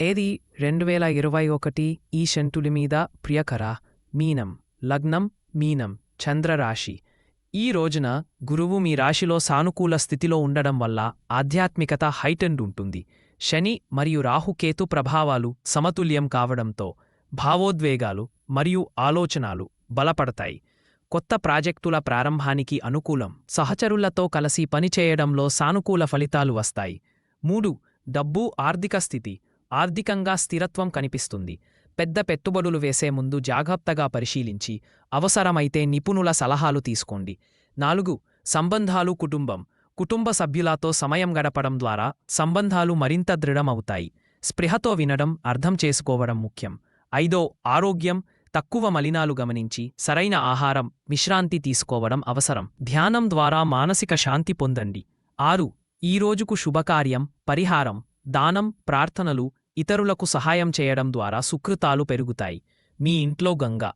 ఏది రెండు వేల ఇరవై ఒకటి ఈ శంటుడి మీద ప్రియకర మీనం లగ్నం మీనం చంద్రరాశి. ఈ రోజున గురువు మీ రాశిలో సానుకూల స్థితిలో ఉండడం వల్ల ఆధ్యాత్మికత హైటెండ్ ఉంటుంది. శని మరియు రాహుకేతు ప్రభావాలు సమతుల్యం కావడంతో భావోద్వేగాలు మరియు ఆలోచనలు బలపడతాయి. కొత్త ప్రాజెక్టుల ప్రారంభానికి అనుకూలం సహచరులతో కలిసి పనిచేయడంలో సానుకూల ఫలితాలు వస్తాయి. మూడు డబ్బు ఆర్థిక స్థితి. ఆర్థికంగా స్థిరత్వం కనిపిస్తుంది. పెద్ద పెట్టుబడులు వేసే ముందు జాగ్రత్తగా పరిశీలించి అవసరమైతే నిపుణుల సలహాలు తీసుకోండి. నాలుగు సంబంధాలు కుటుంబం. కుటుంబ సభ్యులతో సమయం గడపడం ద్వారా సంబంధాలు మరింత దృఢమవుతాయి. స్పృహతో వినడం అర్థం చేసుకోవడం ముఖ్యం. ఐదో ఆరోగ్యం. తక్కువ మలినాలు గమనించి సరైన ఆహారం విశ్రాంతి తీసుకోవడం అవసరం. ధ్యానం ద్వారా మానసిక శాంతి పొందండి. ఆరు ఈ రోజుకు శుభకార్యం పరిహారం దానం ప్రార్థనలు ఇతరులకు సహాయం చేయడం ద్వారా సుకృతాలు పెరుగుతాయి. మీ ఇంట్లో గంగా.